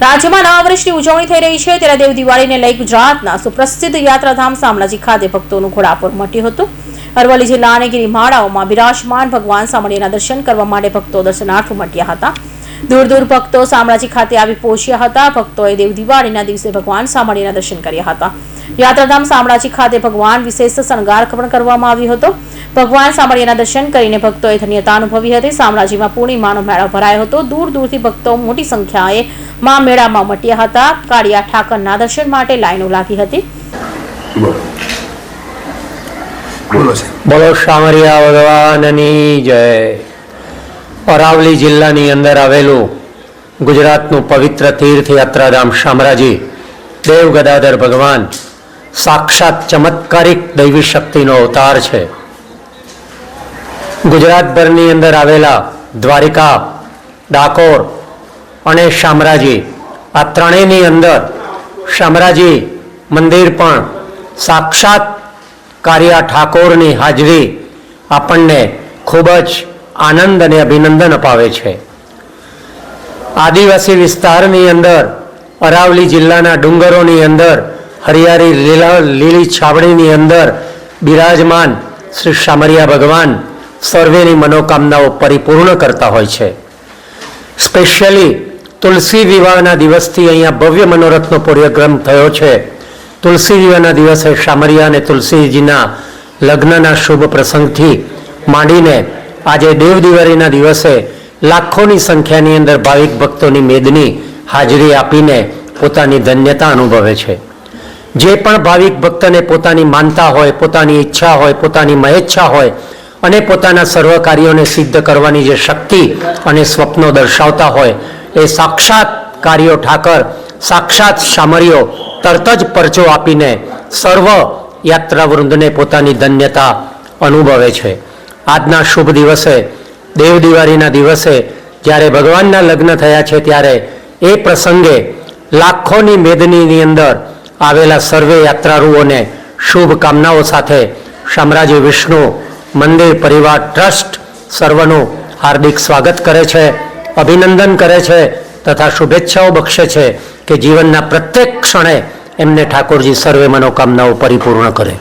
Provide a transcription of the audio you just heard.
રાજ્યમાં નવા વર્ષની ઉજવણી થઈ રહી છે. ત્યારે દેવ દિવાળીને લઈ ગુજરાતના સુપ્રસિદ્ધ યાત્રાધામ શામળાજી ખાતે ભક્તોનું ઘોડાપુર મટ્યું હતું. અરવલ્લી જિલ્લા અને ગિરિમાળાઓમાં બિરાજમાન ભગવાન શામળીના દર્શન કરવા માટે ભક્તો દર્શનાર્થ ઉમટ્યા હતા. દૂર દૂર ભક્તો શામળાજી ખાતે આવી પહોંચ્યા હતા. ભક્તોએ દેવ દિવાળીના દિવસે ભગવાન શામળીના દર્શન કર્યા હતા. યાત્રાધામ શામળાજી ખાતે ભગવાન વિશેષ શણગાર પણ કરવામાં આવ્યો હતો. ભગવાન શામળિયાના દર્શન કરીને ભક્તોએ ધન્યતા અનુભવી હતી. શામળાજીમાં પૂર્ણિમાનો મેળો ભરાયો હતો. દૂર દૂરથી ભક્તો મોટી સંખ્યાએ મા મેળામાં મટ્યા હતા. કાળિયા ઠાકરના દર્શન માટે લાઈનો લાગી હતી. બોલો. શામરિયા ભગવાનની જય. અરાવલી જિલ્લાની અંદર આવેલું ગુજરાતનું પવિત્ર તીર્થ યાત્રાધામ શામરાજી દેવ ગદાધર ભગવાન સાક્ષાત ચમત્કારિક દૈવી શક્તિનો અવતાર છે. ગુજરાતભરની અંદર આવેલા દ્વારિકા, ડાકોર અને શામરાજી, આ ત્રણેયની અંદર શામરાજી મંદિર પણ સાક્ષાત કાર્યા ઠાકોરની હાજરી આપણને ખૂબ જ આનંદ અને અભિનંદન અપાવે છે. આદિવાસી વિસ્તારની અંદર અરાવલી જિલ્લાના ડુંગરોની અંદર હરિયાળી લીલા લીલી છાવણીની અંદર બિરાજમાન શ્રી શામરિયા ભગવાન સર્વેની મનોકામનાઓ પરિપૂર્ણ કરતા હોય છે. સ્પેશિયલી તુલસી વિવાહના દિવસથી અહીંયા ભવ્ય મનોરથનો પૂર્યક્રમ થયો છે. તુલસી વિવાહના દિવસે શામરિયા અને તુલસીજીના લગ્નના શુભ પ્રસંગથી માંડીને આજે દેવ દિવાળીના દિવસે લાખોની સંખ્યાની અંદર ભાવિક ભક્તોની મેદની હાજરી આપીને પોતાની ધન્યતા અનુભવે છે. જે પણ ભાવિક ભક્તને પોતાની માનતા હોય, પોતાની ઈચ્છા હોય, પોતાની મહેચ્છા હોય અને પોતાના સર્વ કાર્યોને સિદ્ધ કરવાની જે શક્તિ અને સ્વપ્નો દર્શાવતા હોય, એ સાક્ષાત કાર્યો ઠાકર, સાક્ષાત શામરીઓ તરત જ પરચો આપીને સર્વ યાત્રાવૃંદને પોતાની ધન્યતા અનુભવે છે. આજના શુભ દિવસે, દેવ દિવાળીના દિવસે, જ્યારે ભગવાનના લગ્ન થયા છે, ત્યારે એ પ્રસંગે લાખોની મેદનીની અંદર આવેલા સર્વે યાત્રાળુઓને શુભકામનાઓ સાથે શામરાજી વિષ્ણુ મંદિર પરિવાર ટ્રસ્ટ સર્વનું હાર્દિક સ્વાગત કરે છે, અભિનંદન કરે છે તથા શુભેચ્છાઓ બક્ષે છે કે જીવનના પ્રત્યેક ક્ષણે એમને ઠાકોરજી સર્વે મનોકામનાઓ પરિપૂર્ણ કરે.